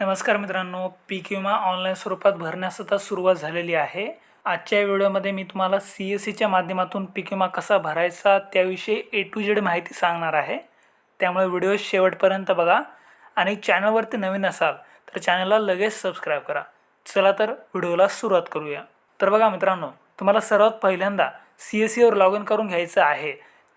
नमस्कार मित्रांनो पीक विमा ऑनलाईन स्वरूपात भरण्यास आता सुरुवात झालेली आहे. आजच्या व्हिडिओमध्ये मी तुम्हाला सी एस सीच्या माध्यमातून पीक विमा कसा भरायचा त्याविषयी ए टू जेड माहिती सांगणार आहे. त्यामुळे व्हिडिओ शेवटपर्यंत बघा. आणि चॅनलवरती नवीन असाल तर चॅनलला लगेच सबस्क्राईब करा. चला तर व्हिडिओला सुरुवात करूया. तर बघा मित्रांनो तुम्हाला सर्वात पहिल्यांदा सी एस सीवर लॉग इन करून घ्यायचं आहे.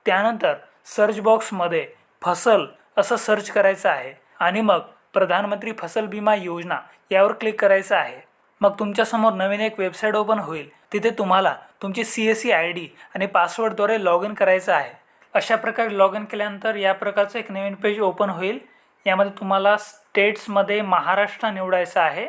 त्यानंतर सर्च बॉक्समध्ये फसल असं सर्च करायचं आहे. आणि मग प्रधानमंत्री फसल विमा योजना यावर क्लिक करायचं आहे. मग तुमच्यासमोर नवीन एक वेबसाईट ओपन होईल. तिथे तुम्हाला तुमची C S C I D आणि पासवर्डद्वारे लॉग इन करायचं आहे. अशा प्रकारे लॉग इन केल्यानंतर या प्रकारचं एक नवीन पेज ओपन होईल. यामध्ये तुम्हाला स्टेट्समध्ये महाराष्ट्र निवडायचं आहे.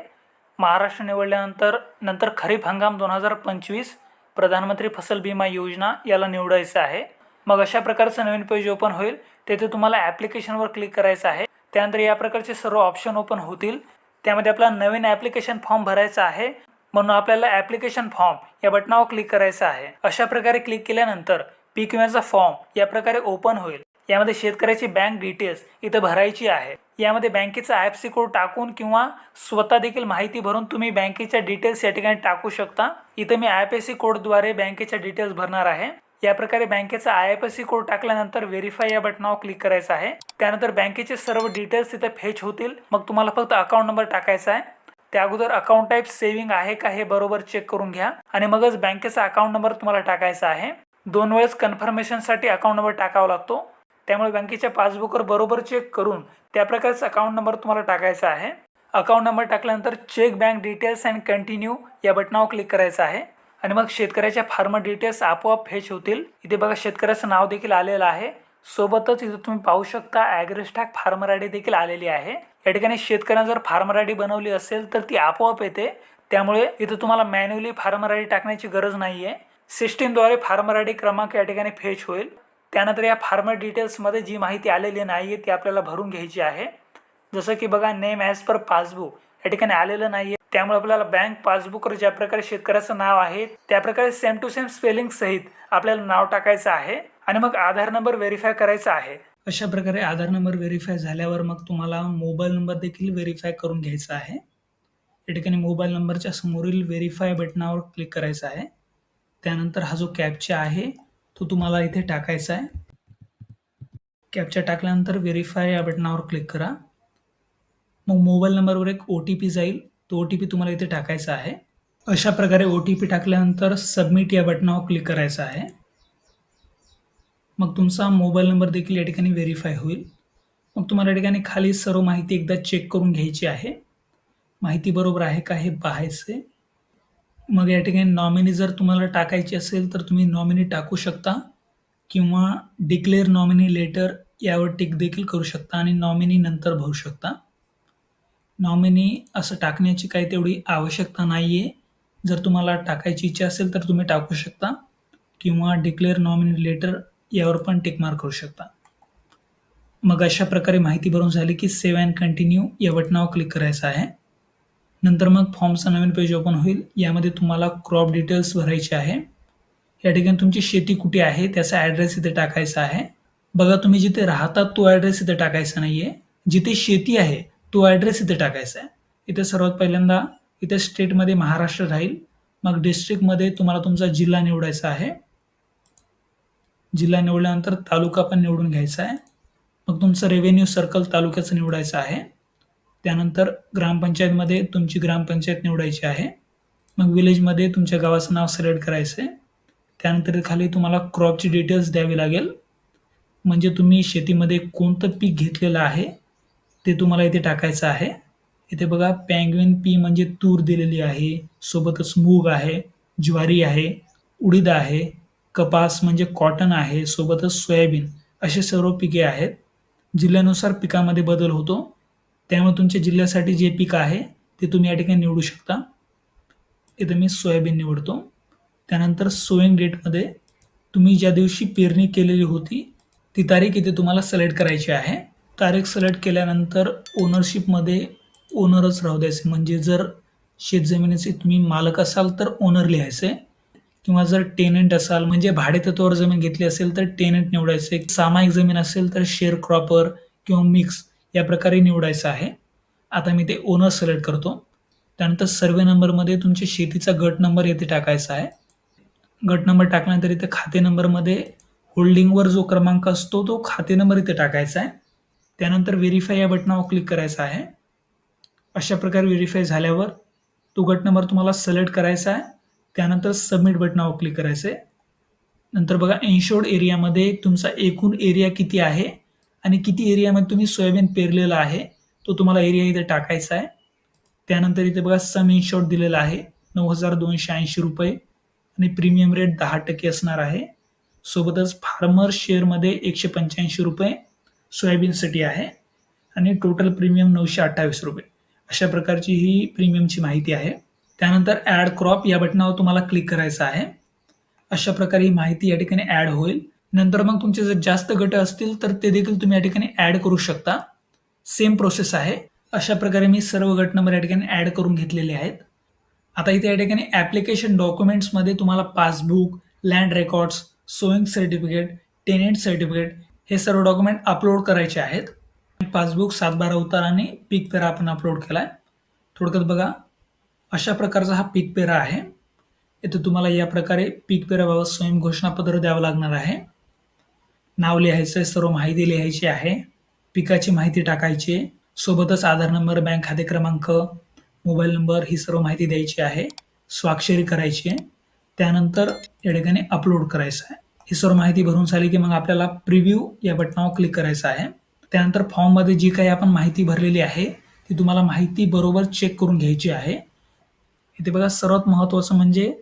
महाराष्ट्र निवडल्यानंतर नंतर खरीप हंगाम दोन हजार पंचवीस प्रधानमंत्री फसल विमा योजना याला निवडायचं आहे. मग अशा प्रकारचं नवीन पेज ओपन होईल. तेथे तुम्हाला ॲप्लिकेशनवर क्लिक करायचं आहे. त्यानंतर या प्रकारचे सर्व ऑप्शन ओपन होतील. त्यामध्ये आपला नवीन ॲप्लिकेशन फॉर्म भरायचा आहे. म्हणून आपल्याला ॲप्लिकेशन फॉर्म या बटनावर क्लिक करायचं आहे. अशा प्रकारे क्लिक केल्यानंतर पीक विम्याचा फॉर्म या प्रकारे ओपन होईल. यामध्ये शेतकऱ्याची बँक डिटेल्स इथं भरायची आहे. यामध्ये बँकेचा आय एफ सी कोड टाकून किंवा स्वतः देखील माहिती भरून तुम्ही बँकेच्या डिटेल्स या ठिकाणी टाकू शकता. इथं मी आय एफ एस सी कोडद्वारे बँकेच्या डिटेल्स भरणार आहे. या प्रकारे बँकेचा I F S C code टाकल्यानंतर व्हेरीफाय या बटनावर क्लिक करायचं आहे. त्यानंतर बँकेचे सर्व डिटेल्स तिथे फेच होतील. मग तुम्हाला फक्त अकाउंट नंबर टाकायचा आहे. त्या अगोदर अकाउंट टाईप सेव्हिंग आहे का हे बरोबर चेक करून घ्या. आणि मगच बँकेचा अकाउंट नंबर तुम्हाला टाकायचा आहे. दोन वेळेस कन्फर्मेशनसाठी अकाउंट नंबर टाकावा लागतो. त्यामुळे बँकेच्या पासबुकवर बरोबर चेक करून त्या प्रकारचा अकाउंट नंबर तुम्हाला टाकायचा आहे. अकाउंट नंबर टाकल्यानंतर check bank details and continue या बटनावर क्लिक करायचं आहे. आणि मग शेतकऱ्याच्या फार्मर डिटेल्स आपोआप फेच होतील. इथे बघा शेतकऱ्याचं नाव देखील आलेलं आहे. सोबतच इथे तुम्ही पाहू शकता ॲग्रेस्टॅक फार्मर आय डी देखील आलेली आहे. या ठिकाणी शेतकऱ्यानं जर फार्मर आय डी बनवली असेल तर ती आपोआप येते. त्यामुळे इथं तुम्हाला मॅन्युअली फार्मर आय डी टाकण्याची गरज नाही आहे सिस्टीमद्वारे फार्मर आय डी क्रमांक या ठिकाणी फेच होईल. त्यानंतर या फार्मर डिटेल्समध्ये जी माहिती आलेली नाही आहे ती आपल्याला भरून घ्यायची आहे. जसं की बघा नेम ॲज पर पासबुक या ठिकाणी आलेलं नाही आहे त्यामुळे आपल्याला बँक पासबुकवर ज्या प्रकारे शेतकऱ्याचं नाव आहे त्या प्रकारे सेम टू सेम स्पेलिंग सहित आपल्याला नाव टाकायचं आहे आणि मग आधार नंबर व्हेरीफाय करायचा आहे. अशा प्रकारे आधार नंबर व्हेरीफाय झाल्यावर मग तुम्हाला मोबाईल नंबर देखील व्हेरीफाय करून घ्यायचा आहे. या ठिकाणी मोबाईल नंबरच्या समोरील व्हेरीफाय बटनावर क्लिक करायचं आहे. त्यानंतर हा जो कॅपचा आहे तो तुम्हाला इथे टाकायचा आहे. कॅपचा टाकल्यानंतर व्हेरीफाय या बटनावर क्लिक करा. मग मोबाईल नंबरवर एक ओ टी पी जाईल. तो ओ टी पी तुम्हाला इथे टाकायचा आहे. अशा प्रकारे ओ टी पी टाकल्यानंतर सबमिट या बटनावर क्लिक करायचं आहे. मग तुमचा मोबाईल नंबर देखील या ठिकाणी व्हेरीफाय होईल. मग तुम्हाला या ठिकाणी खाली सर्व माहिती एकदा चेक करून घ्यायची आहे. माहिती बरोबर आहे का हे पाहायचे. मग या ठिकाणी नॉमिनी जर तुम्हाला टाकायची असेल तर तुम्ही नॉमिनी टाकू शकता. किंवा डिक्लेअर नॉमिनी लेटर यावर टिक देखील करू शकता आणि नॉमिनी नंतर भरू शकता. नॉमिनी असं टाकण्याची काही तेवढी आवश्यकता नाही आहे जर तुम्हाला टाकायची इच्छा असेल तर तुम्ही टाकू शकता किंवा डिक्लेअर नॉमिनी लेटर यावर पण टिकमार करू शकता. मग अशा प्रकारे माहिती भरून झाली की सेव्ह अँड कंटिन्यू या बटनावर क्लिक करायचं आहे. नंतर मग फॉर्मचा नवीन पेज ओपन होईल. यामध्ये तुम्हाला क्रॉप डिटेल्स भरायचे आहे. या ठिकाणी तुमची शेती कुठे आहे त्याचा ॲड्रेस इथे टाकायचा आहे. बघा तुम्ही जिथे राहतात तो ॲड्रेस इथे टाकायचा नाही आहे जिथे शेती आहे तो ॲड्रेस इथे टाकायचा आहे. इथे सर्वात पहिल्यांदा इथे स्टेटमध्ये महाराष्ट्र राहील. मग डिस्ट्रिक्टमध्ये तुम्हाला तुमचा जिल्हा निवडायचा आहे. जिल्हा निवडल्यानंतर तालुका पण निवडून घ्यायचा आहे. मग तुमचं रेव्हेन्यू सर्कल तालुक्याचं निवडायचं आहे. त्यानंतर ग्रामपंचायतमध्ये तुमची ग्रामपंचायत निवडायची आहे. मग विलेजमध्ये तुमच्या गावाचं नाव सिलेक्ट करायचं आहे. त्यानंतर खाली तुम्हाला क्रॉपची डिटेल्स द्यावी लागेल. म्हणजे तुम्ही शेतीमध्ये कोणतं पीक घेतलेलं आहे? ते तुम्हाला इथे टाकायचं आहे. इथे बघा पँगविन पी म्हणजे तूर दिलेली आहे. सोबतच मूग आहे ज्वारी आहे उडीद आहे कपास म्हणजे कॉटन आहे सोबतच सोयाबीन असे सर्व पिके आहेत. जिल्ह्यानुसार पिकामध्ये बदल होतो. त्यामुळे तुमच्या जिल्ह्यासाठी जे पीक आहे ते तुम्ही या ठिकाणी निवडू शकता. इथं मी सोयाबीन निवडतो. त्यानंतर सोईंग डेटमध्ये तुम्ही ज्या दिवशी पेरणी केलेली होती ती तारीख इथे तुम्हाला सिलेक्ट करायची आहे. तारीख सिलेक्ट केल्यानंतर ओनरशिपमध्ये ओनरच राहू द्यायचे. म्हणजे जर शेतजमिनीचे तुम्ही मालक असाल तर ओनर लिहायचे. किंवा जर टेनंट असाल म्हणजे भाडेतत्वावर जमीन घेतली असेल तर टेनंट निवडायचे. सामायिक जमीन असेल तर शेअर क्रॉपर किंवा मिक्स या प्रकारे निवडायचं आहे. आता मी ते ओनर सिलेक्ट करतो. त्यानंतर सर्वे नंबरमध्ये तुमच्या शेतीचा गट नंबर येथे टाकायचा आहे. गट नंबर टाकल्यानंतर इथे खाते नंबरमध्ये होल्डिंगवर जो क्रमांक असतो तो खाते नंबर इथे टाकायचा आहे. त्यानंतर व्हेरीफाय या बटनावर क्लिक करायचं आहे. अशा प्रकारे व्हेरीफाय झाल्यावर तो गट नंबर तुम्हाला सिलेक्ट करायचा आहे. त्यानंतर सबमिट बटनावर क्लिक करायचं आहे. नंतर बघा एन्शोर्ड एरियामध्ये तुमचा एकूण एरिया किती आहे आणि किती एरियामध्ये तुम्ही सोयाबीन पेरलेला आहे तो तुम्हाला एरिया इथे टाकायचा आहे. त्यानंतर इथे बघा सम इन्शॉर्ट दिलेला आहे नऊ हजार दोनशे ऐंशी रुपये आणि प्रीमियम रेट दहा टक्के असणार आहे. सोबतच फार्मर शेअरमध्ये एकशे पंच्याऐंशी रुपये सोयाबीनसाठी आहे आणि टोटल प्रीमियम नऊशे अठ्ठावीस रुपये. अशा प्रकारची ही प्रीमियमची माहिती आहे. त्यानंतर ॲड क्रॉप या बटनावर तुम्हाला क्लिक करायचं आहे. अशा प्रकारे ही माहिती या ठिकाणी ॲड होईल. नंतर मग तुमचे जर जास्त गट असतील तर ते देखील तुम्ही या ठिकाणी ॲड करू शकता. सेम प्रोसेस आहे. अशा प्रकारे मी सर्व गट नंबर या ठिकाणी ॲड करून घेतलेले आहेत. आता इथे या ठिकाणी ॲप्लिकेशन डॉक्युमेंट्समध्ये तुम्हाला passbook land records sowing certificate tenant certificate हे सर्व डॉक्युमेंट अपलोड करायचे आहेत. पासबुक सातबारा उतार आणि पीक पेरा आपण अपलोड केला आहे थोडक्यात बघा अशा प्रकारचा हा पीक पेरा आहे. इथं तुम्हाला या प्रकारे पीक पेराबाबत स्वयं घोषणापत्र द्यावं लागणार आहे. नाव लिहायचं आहे सर्व माहिती लिहायची आहे. पिकाची माहिती टाकायची आहे. सोबतच आधार नंबर बँक खाते क्रमांक मोबाईल नंबर ही सर्व माहिती द्यायची आहे. स्वाक्षरी करायची आहे. त्यानंतर या ठिकाणी अपलोड करायचं आहे. ही सर्व माहिती भरून झाली की मग आपल्याला प्रिव्ह्यू या बटनावर क्लिक करायचं आहे. त्यानंतर फॉर्ममध्ये जी काही आपण माहिती भरलेली आहे ती तुम्हाला माहिती बरोबर चेक करून घ्यायची आहे. इथे बघा सर्वात महत्त्वाचं म्हणजे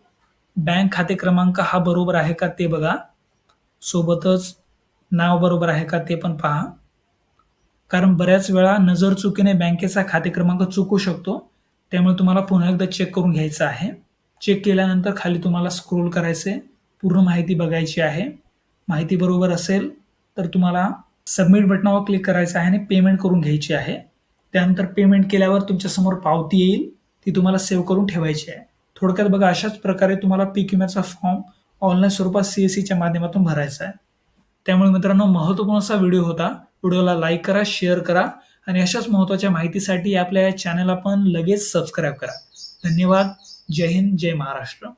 बँक खाते क्रमांक हा बरोबर आहे का ते बघा. सोबतच नाव बरोबर आहे का ते पण पहा. कारण बऱ्याच वेळा नजर चुकीने बँकेचा खाते क्रमांक चुकू शकतो त्यामुळे तुम्हाला पुन्हा एकदा चेक करून घ्यायचं आहे. चेक केल्यानंतर खाली तुम्हाला स्क्रोल करायचे पूर्ण माहिती बघायची आहे. माहिती बरोबर असेल तर तुम्हाला सबमिट बटनावर क्लिक करायचं आहे आणि पेमेंट करून घ्यायची आहे. त्यानंतर पेमेंट केल्यावर तुमच्यासमोर पावती येईल. ती तुम्हाला सेव्ह करून ठेवायची आहे. थोडक्यात बघा अशाच प्रकारे तुम्हाला पीक विम्याचा फॉर्म ऑनलाईन स्वरूपात सी एस सीच्या माध्यमातून भरायचा आहे. त्यामुळे मित्रांनो महत्त्वपूर्ण असा व्हिडिओ होता. व्हिडिओला लाईक करा शेअर करा आणि अशाच महत्त्वाच्या माहितीसाठी आपल्या या चॅनलला पण लगेच सबस्क्राईब करा. धन्यवाद. जय हिंद जय महाराष्ट्र.